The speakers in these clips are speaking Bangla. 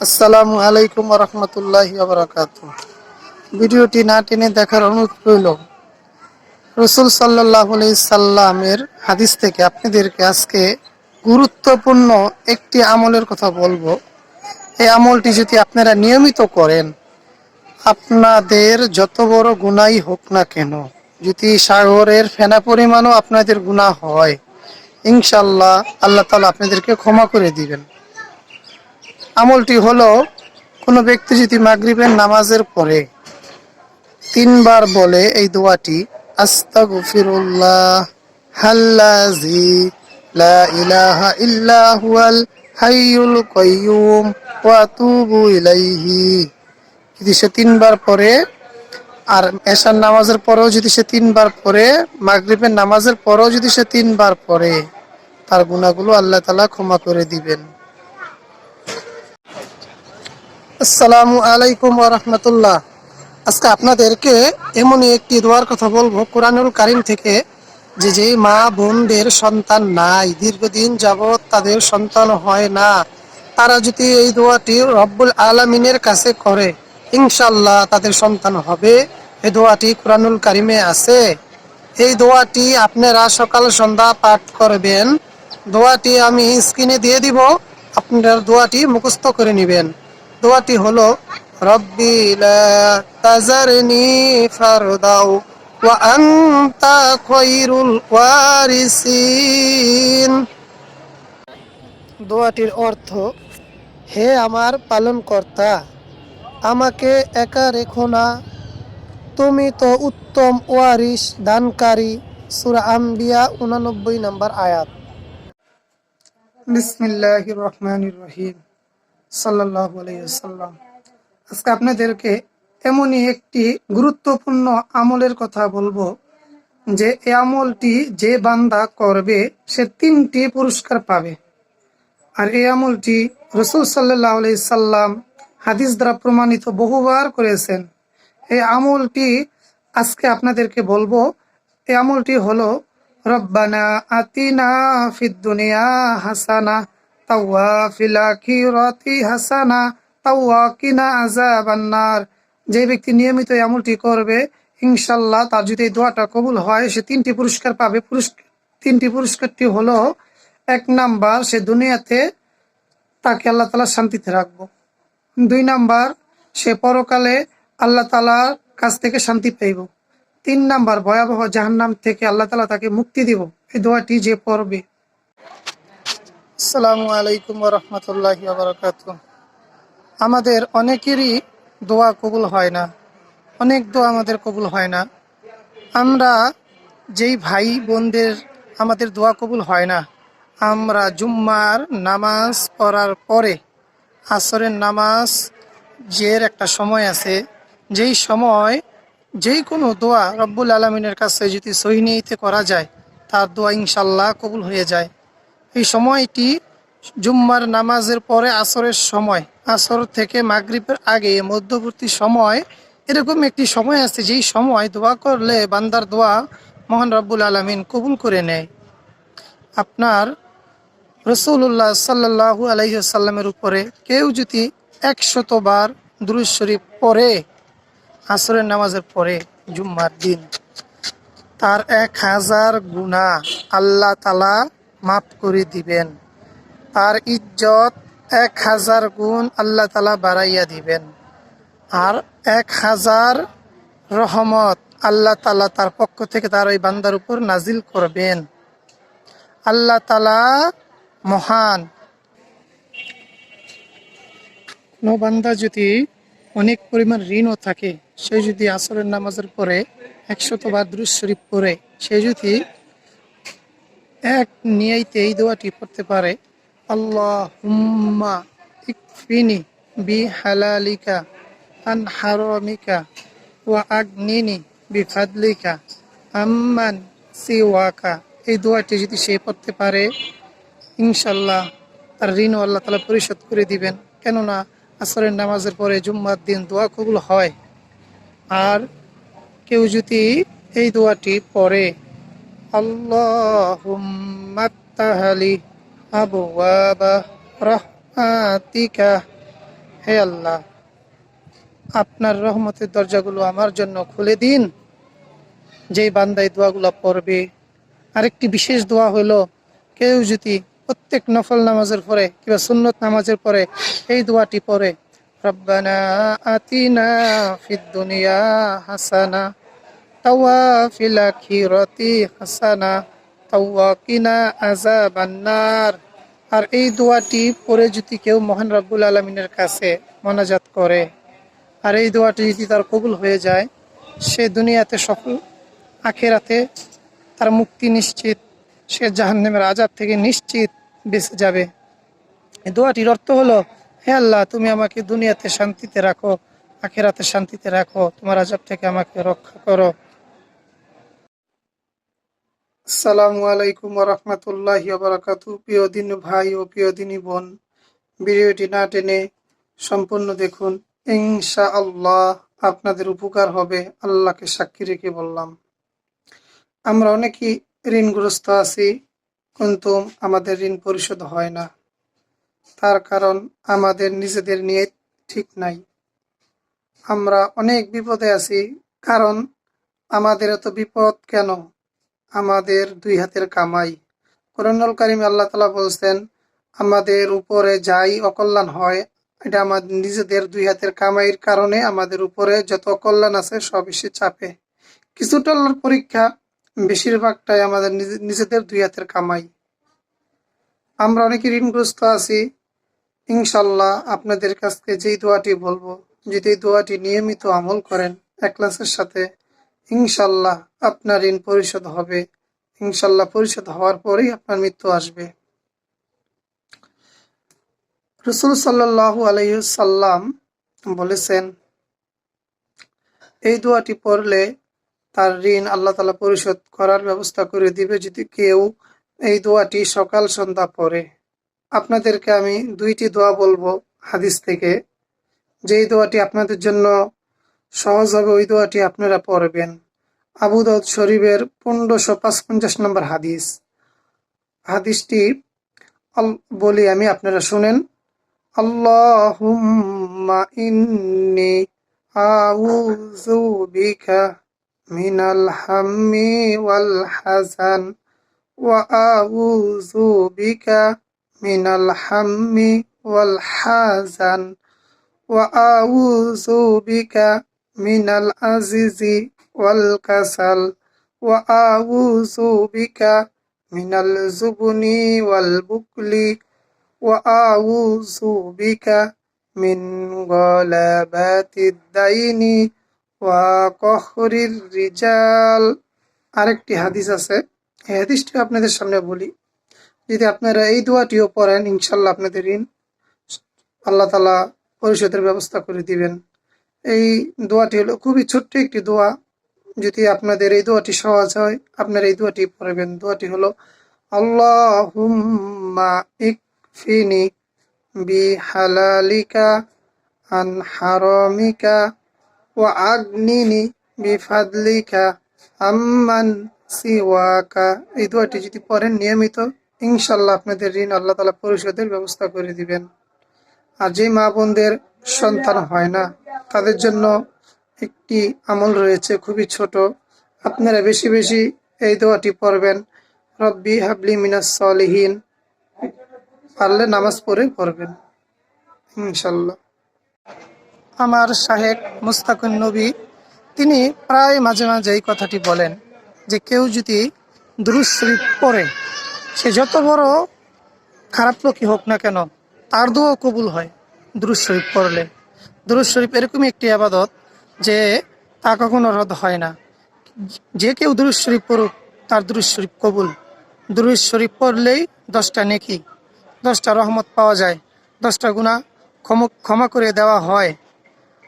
আসসালামু আলাইকুম রহমতুল্লাহ ভিডিওটি না টেনে দেখার অনুরোধ রইল। রসুল সাল্লাহ সাল্লামের হাদিস থেকে আপনাদেরকে আজকে গুরুত্বপূর্ণ একটি আমলের কথা বলব। এই আমলটি যদি আপনারা নিয়মিত করেন, আপনাদের যত বড় গুণাই হোক না কেন, যদি সাগরের ফেনা পরিমাণও আপনাদের গুণা হয় ইনশাল্লাহ আল্লাহ তালা আপনাদেরকে ক্ষমা করে দিবেন। আমলটি হলো, কোনো ব্যক্তি যদি মাগরিবের নামাজের পরে তিনবার বলে এই দোয়াটি, আস্তাগফিরুল্লাহ হাল্লাজি লা ইলাহা ইল্লা হুয়াল হাইয়ুল কাইয়ুম ইলাইহি। যদি সে তিনবার পরে আর এশার নামাজের পরেও যদি সে তিনবার পরে মাগরিবের নামাজের পরেও যদি সে তিনবার পরে তার গুণাগুলো আল্লাহ তালা ক্ষমা করে দিবেন। আসসালামু আলাইকুম রহমতুল্লাহ। আজকে আপনাদেরকে এমনই একটি দোয়ার কথা বলব, কোরআনুল কারিম থেকে, যে যে মা বোনদের সন্তান নাই, দীর্ঘদিন যাবৎ তাদের সন্তান হয় না, তারা যদি এই দোয়াটি রব্বুল আলমিনের কাছে করে ইনশাল্লাহ তাদের সন্তান হবে। এই দোয়াটি কোরআনুল কারিমে আছে। এই দোয়াটি আপনারা সকাল সন্ধ্যা পাঠ করবেন। দোয়াটি আমি স্ক্রিনে দিয়ে দিব, আপনার দোয়াটি মুখস্থ করে নেবেন। দোয়াটি হলো, রব্বি তাজারনি ফারদাও ওয়া আনতা খায়রুল ওয়ারিসিন। দোয়াটির অর্থ, হে আমার পালনকর্তা, আমাকে একা রেখো না। তুমি তো উত্তম ওয়ারিস দানকারী। সূরা আম্বিয়া উনানব্বই নম্বর আয়াত। বিসমিল্লাহির রহমানির রহিম। ওয়াসাল্লাম। আজকে আপনাদেরকে এমনই একটি গুরুত্বপূর্ণ আমলের কথা বলব যে আমলটি যে বান্দা করবে, সে তিনটি পুরস্কার পাবে। আর এই আমলটি রসুল সাল্লাহ সাল্লাম হাদিস দ্বারা প্রমাণিত বহুবার করেছেন। এই আমলটি আজকে আপনাদেরকে বলব, এই আমলটি হলো, রব্বানা আতিনা ফিদ দুনিয়া হাসানা যে ব্যক্তি নিয়মিত এই আমলটি করবে ইনশাল্লাহ তার যদি এই দোয়াটা কবুল হয়, সে তিনটি পুরস্কার পাবে। পুরস্কার তিনটি পুরস্কারটি হলো, এক নাম্বার সে দুনিয়াতে তাকে আল্লাহ তালা শান্তিতে রাখব। দুই নাম্বার সে পরকালে আল্লাহ তালার কাছ থেকে শান্তি পাইব। তিন নাম্বার ভয়াবহ জাহান্নাম থেকে আল্লাহ তালা তাকে মুক্তি দিব। এই দোয়াটি যে পড়বে। আসসালামু আলাইকুম রহমতুল্লাহ বারকাত আমাদের অনেকেরই দোয়া কবুল হয় না, অনেক দোয়া আমাদের কবুল হয় না। আমরা যেই ভাই বোনদের আমাদের দোয়া কবুল হয় না, আমরা জুম্মার নামাজ পড়ার পরে, আসরের নামাজ যের একটা সময় আছে, যেই সময় যেই কোনো দোয়া রব্বুল আলমিনের কাছে যদি সহিনীতে করা যায়, তার দোয়া ইনশাল্লাহ কবুল হয়ে যায়। এই সময়টি জুম্মার নামাজের পরে আসরের সময়। আসর থেকে মাগরিবের আগে মধ্যবর্তী সময়, এরকম একটি সময় আছে যেই সময় দোয়া করলে বান্দার দোয়া মহান রব্বুল আলমিন কবুল করে নেয়। আপনার রসুল্লাহ সাল্লাহু আলহিসাল্লামের উপরে কেউ যদি একশতবার দুরুজ শরীফ পরে আসরের নামাজের পরে জুম্মার দিন, তার এক হাজার গুণা আল্লাহ তালা মাফ করে দিবেন। তার ইজ্জত এক হাজার গুণ আল্লাহ তালা বাড়াইয়া দিবেন। আর এক হাজার রহমত আল্লাহ তালা তার পক্ষ থেকে তার ওই বান্দার উপর নাজিল করবেন। আল্লাহ তালা মহান। কোনো বান্দা যদি অনেক পরিমাণ ঋণও থাকে, সে যদি আসরের নামাজের পরে একশত দ্রুজ শরীফ পরে সে যদি এক নিয়াইতে এই দোয়াটি পড়তে পারে আল্লাহ হুম্মা ইকফিনি বি হালালিকা ওয়া আগনিনি বি ফাদলিকা আম্মান সিওয়াকা। এই দোয়াটি যদি সে পড়তে পারে ইনশাল্লাহ তার ঋণও আল্লাহ তালা পরিশোধ করে দিবেন। কেননা আসরের নামাজের পরে জুম্মার দিন দোয়া কবুল হয়। আর কেউ যদি এই দোয়াটি পড়ে আল্লাহুম্মাত্তাহালি আবওয়াবা রাহমাতিকা। হে আল্লাহ, আপনার রহমতের দরজাগুলো আমার জন্য খুলে দিন। যেই বান্দাই দোয়াগুলো পড়বে, আরেকটি বিশেষ দোয়া হলো, কেউ যদি প্রত্যেক নফল নামাজের পরে কিংবা সুন্নত নামাজের পরে এই দোয়াটি পড়ে, রব্বানা আতিনা ফিদ দুনিয়া হাসানা ফিল আখিরাতি হাসানা তাওয়া কিনা আযাবান্নার আর এই দোয়াটি পরে যদি কেউ মহান রব্বুল আলমিনের কাছে মনাজাত করে, আর এই দোয়াটি যদি তার কবুল হয়ে যায়, সে দুনিয়াতে সফল, আখেরাতে তার মুক্তি নিশ্চিত, সে জাহান্নামের আজাব থেকে নিশ্চিত বেঁচে যাবে। এই দোয়াটির অর্থ হলো, হে আল্লাহ, তুমি আমাকে দুনিয়াতে শান্তিতে রাখো, আখেরাতে শান্তিতে রাখো, তোমার আজাব থেকে আমাকে রক্ষা করো। আসসালামু আলাইকুম রহমতুল্লাহ বারাকাতু প্রিয় দিন ভাই ও প্রিয় দিনী বোন, ভিডিওটি না টেনে সম্পূর্ণ দেখুন। ইনশা আল্লাহ আপনাদের উপকার হবে, আল্লাহকে সাক্ষী রেখে বললাম। আমরা অনেকেই ঋণগ্রস্ত আছি, কিন্তু আমাদের ঋণ পরিশোধ হয় না। তার কারণ আমাদের নিজেদের নিয়ে ঠিক নাই। আমরা অনেক বিপদে আছি, কারণ আমাদের এত বিপদ কেন? আমাদের দুই হাতের কামাই। কোরআনুল করিম আল্লাহ তালা বলছেন, আমাদের উপরে যাই অকল্যাণ হয়, এটা আমাদের নিজেদের দুই হাতের কামাইয়ের কারণে আমাদের উপরে যত অকল্যাণ আছে সব এসে চাপে। কিছুটা পরীক্ষা, বেশিরভাগটাই আমাদের নিজে- নিজেদের দুই হাতের কামাই। আমরা অনেকে ঋণগ্রস্ত আছি। ইনশাল্লাহ আপনাদের কাছকে যেই দোয়াটি বলব, যদি এই দোয়াটি নিয়মিত আমল করেন একলাসের সাথে ইনশাল্লাহ আপনার ঋণ পরিশোধ হবে। ইনশাল্লাহ পরিশোধ হওয়ার পরেই আপনার মৃত্যু আসবে। রসুল সাল্লাহু আলাইসাল্লাম বলেছেন, এই দোয়াটি পড়লে তার ঋণ আল্লাহ তালা পরিশোধ করার ব্যবস্থা করে দিবে যদি কেউ এই দোয়াটি সকাল সন্ধ্যা পড়ে। আপনাদেরকে আমি দুইটি দোয়া বলব হাদিস থেকে। যেই দোয়াটি আপনাদের জন্য সহজ হবে ওই দোয়াটি আপনারা পড়বেন। আবু দাউদ শরীফের পনেরোশো পাঁচপঞ্চাশ নম্বর হাদিস। হাদিসটি বলি আমি আপনারা শুনেন। হাম্মি ওয়াল ওয়া ওয়াল ওয়া মিনাল আজিজি ওয়াল কাসাল, ওয়া আউযু বিকা মিনাল জুবনি ওয়াল বুকলি, ওয়া আউযু বিকা মিন গলাবাতিদ দাইনি ওয়া কহরির রিজাল। আরেকটি হাদিস আছে, এই হাদিসটি আপনাদের সামনে বলি। যদি আপনারা এই দোয়াটিও পড়েন, ইনশাল্লাহ আপনাদের ঋণ আল্লাহ তালা পরিশোধের ব্যবস্থা করে দিবেন। এই দোয়াটি হলো খুবই ছোট্ট একটি দোয়া। যদি আপনাদের এই দোয়াটি সহজ হয়, আপনারা এই দোয়াটি পড়বেন। দোয়াটি হলো এই দোয়াটি যদি পড়েন নিয়মিত ইনশাল্লাহ আপনাদের ঋণ আল্লাহ তালা পরিশোধের ব্যবস্থা করে দিবেন। আর যে মা বোনদের সন্তান হয় না। তাদের জন্য একটি আমল রয়েছে, খুবই ছোট। আপনারা বেশি বেশি এই দোয়াটি পড়বেন। রব্বি হাবলি মিনাস সলিহীন। পারলে নামাজ পড়ে পড়বেন ইনশাল্লাহ আমার শাহেক মুস্তাকুন নবী, তিনি প্রায় মাঝে মাঝে এই কথাটি বলেন যে, কেউ যদি দুরুজ পড়ে, সে যত বড় খারাপ লোকই হোক না কেন, তার দোয়া কবুল হয়। দুরুজ শরীফ পড়লে। দুরুজ শরীফ এরকমই একটি আবাদত যে তা কখনো রদ হয় না। যে কেউ দুরুজ শরীফ পড়ুক, তার দুরুজ শরীফ কবুল। দুরুজ শরীফ পড়লেই দশটা নেকি, দশটা রহমত পাওয়া যায়, দশটা গুণা ক্ষমা ক্ষমা করে দেওয়া হয়।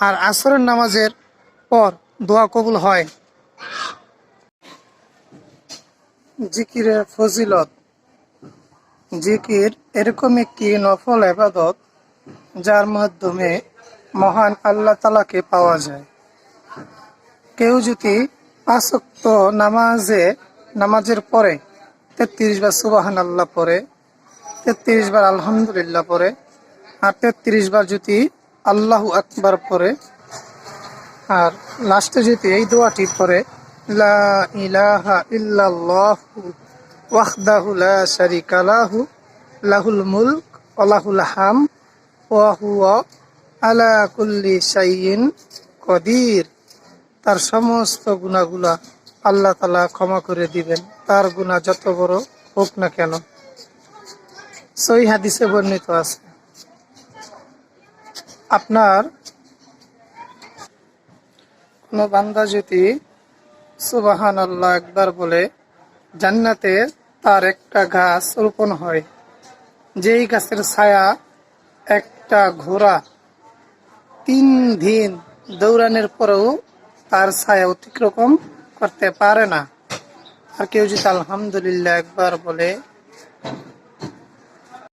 আর আসরের নামাজের পর দোয়া কবুল হয়। জিকিরের ফজিলত। জিকির এরকম একটি নফল আবাদত যার মাধ্যমে মহান আল্লাহ তালাকে পাওয়া যায়। কেউ যদি পাঁচক্ত নামাজে, নামাজের পরে তেত্রিশ বার সুবাহান আল্লাহ পরে তেত্রিশ বার আলহামদুলিল্লাহ পরে আর তেত্রিশ বার যদি আল্লাহু আকবার পরে আর লাস্টে যদি এই দোয়াটি পরে লা ইলাহা লাহুল মুলক ওয়া লাহুল হাম তার সমস্ত গুণাগুলা আল্লাহ তালা ক্ষমা করে দিবেন। তার গুণা যত বড় হোক না কেন। হাদিসে বর্ণিত আছে। আপনার কোন বান্দা যদি সুবাহান আল্লাহ একবার বলে, জান্নাতে তার একটা গাছ রোপণ হয়, যেই গাছের ছায়া একটা ঘোড়া তিন দিন দৌড়ানোর পরেও তার ছায়া অতিক্রম করতে পারে না। আর কেউ যদি আলহামদুলিল্লাহ একবার বলে